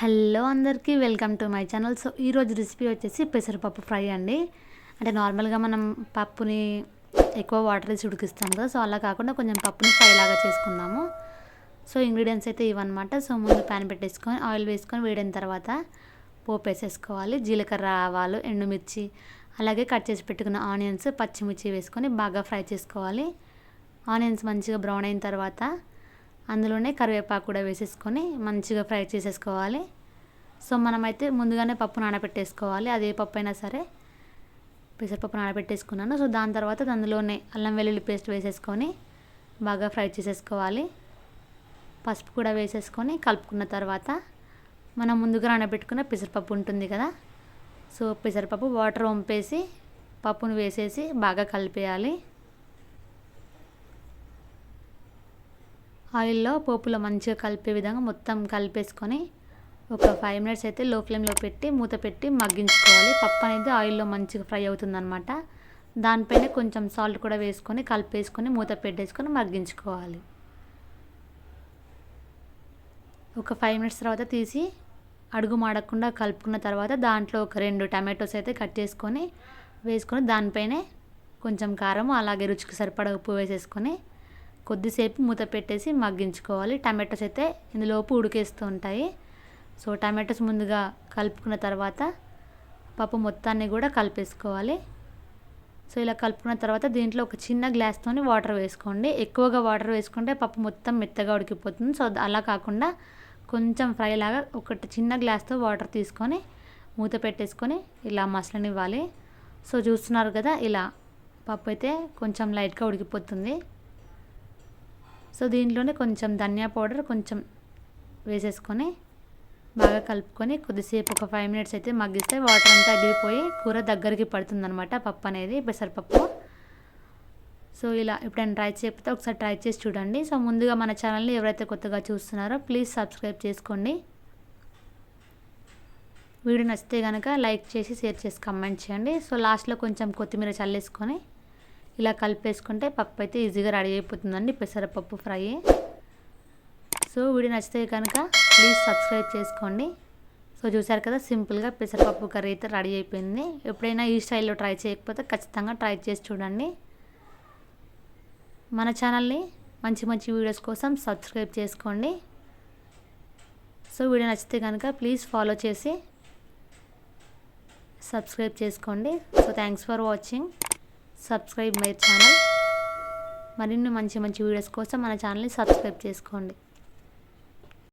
Hello అందరికీ welcome to my channel. So ఈరోజు recipe వచ్చేసి పెసరపప్పు ఫ్రై అండి. అంటే నార్మల్గా మనం పప్పుని ఎక్కువ వాటర్ వేసి ఉడికిస్తాం కదా సో అలా కాకుండా కొంచెం పప్పుని ఫ్రై లాగా చేసుకుందాము. సో ఇంగ్రీడియంట్స్ అయితే ఇవన్నమాట. సో ముందు ప్యాన్ పెట్టేసుకొని ఆయిల్ వేసుకొని వేడిన తర్వాత పోపు వేసేసుకోవాలి. జీలకర్ర ఆవాలు ఎండుమిర్చి అలాగే కట్ చేసి పెట్టుకున్న ఆనియన్స్ పచ్చిమిర్చి వేసుకొని బాగా ఫ్రై చేసుకోవాలి. ఆనియన్స్ మంచిగా బ్రౌన్ అయిన తర్వాత అందులోనే కరివేపాకు కూడా వేసేసుకొని మంచిగా ఫ్రై చేసేసుకోవాలి. సో మనమైతే ముందుగానే పప్పు నానబెట్టేసుకోవాలి. అదే పప్పు అయినా సరే పెసరపప్పు నానబెట్టేసుకున్నాను. సో దాని తర్వాత అందులోనే అల్లం వెల్లుల్లి పేస్ట్ వేసేసుకొని బాగా ఫ్రై చేసేసుకోవాలి. పసుపు కూడా వేసేసుకొని కలుపుకున్న తర్వాత మనం ముందుగా నానబెట్టుకున్న పెసరపప్పు ఉంటుంది కదా సో పెసరపప్పు వాటర్ వంపేసి పప్పును వేసేసి బాగా కలిపేయాలి. ఆయిల్లో పోపులో మంచిగా కలిపే విధంగా మొత్తం కలిపేసుకొని ఒక ఫైవ్ మినిట్స్ అయితే లో ఫ్లేమ్లో పెట్టి మూత పెట్టి మగ్గించుకోవాలి. పప్పు అనేది ఆయిల్లో మంచిగా ఫ్రై అవుతుందన్నమాట. దానిపైన కొంచెం సాల్ట్ కూడా వేసుకొని కలిపేసుకొని మూత పెట్టేసుకొని మగ్గించుకోవాలి. ఒక ఫైవ్ మినిట్స్ తర్వాత తీసి అడుగు మాడకుండా కలుపుకున్న తర్వాత దాంట్లో ఒక రెండు టమాటోస్ అయితే కట్ చేసుకొని వేసుకొని దానిపైనే కొంచెం కారం అలాగే రుచికి సరిపడా ఉప్పు వేసేసుకొని కొద్దిసేపు మూత పెట్టేసి మగ్గించుకోవాలి. టమాటోస్ అయితే ఇందులోపు ఉడికేస్తూ ఉంటాయి. సో టమాటోస్ ముందుగా కలుపుకున్న తర్వాత పప్పు మొత్తాన్ని కూడా కలిపేసుకోవాలి. సో ఇలా కలుపుకున్న తర్వాత దీంట్లో ఒక చిన్న గ్లాస్తో వాటర్ వేసుకోండి. ఎక్కువగా వాటర్ వేసుకుంటే పప్పు మొత్తం మెత్తగా ఉడికిపోతుంది. సో అలా కాకుండా కొంచెం ఫ్రై లాగా ఒకటి చిన్న గ్లాస్తో వాటర్ తీసుకొని మూత పెట్టేసుకొని ఇలా మసలనివ్వాలి. సో చూస్తున్నారు కదా ఇలా పప్పు అయితే కొంచెం లైట్గా ఉడికిపోతుంది. సో దీంట్లోనే కొంచెం ధనియా పౌడర్ కొంచెం వేసేసుకొని బాగా కలుపుకొని కొద్దిసేపు ఒక ఫైవ్ మినిట్స్ అయితే మగ్గిస్తే వాటర్ అంతా అగిరిపోయి కూర దగ్గరికి పడుతుందనమాట పప్పు అనేది పెసరపప్పు. సో ఇలా ఎప్పుడైనా ట్రై చేయకపోతే ఒకసారి ట్రై చేసి చూడండి. సో ముందుగా మన ఛానల్ని ఎవరైతే కొత్తగా చూస్తున్నారో ప్లీజ్ సబ్స్క్రైబ్ చేసుకోండి. వీడియో నచ్చితే కనుక లైక్ చేసి షేర్ చేసి కమెంట్ చేయండి. సో లాస్ట్లో కొంచెం కొత్తిమీర చల్లేసుకొని ఇలా కలిపేసుకుంటే పప్పు అయితే ఈజీగా రెడీ అయిపోతుందండి పెసరపప్పు ఫ్రై. సో వీడియో నచ్చితే కనుక ప్లీజ్ సబ్స్క్రైబ్ చేసుకోండి. సో చూసారు కదా సింపుల్గా పెసరపప్పు కర్రీ అయితే రెడీ అయిపోయింది. ఎప్పుడైనా ఈ స్టైల్లో ట్రై చేయకపోతే ఖచ్చితంగా ట్రై చేసి చూడండి. మన ఛానల్ని మంచి మంచి వీడియోస్ కోసం సబ్స్క్రైబ్ చేసుకోండి. సో వీడియో నచ్చితే కనుక ప్లీజ్ ఫాలో చేసి సబ్స్క్రైబ్ చేసుకోండి. So thanks for watching. Subscribe my channel. మరిన్ని మంచి మంచి వీడియోస్ కోసం మన ఛానల్ని సబ్స్క్రైబ్ చేసుకోండి.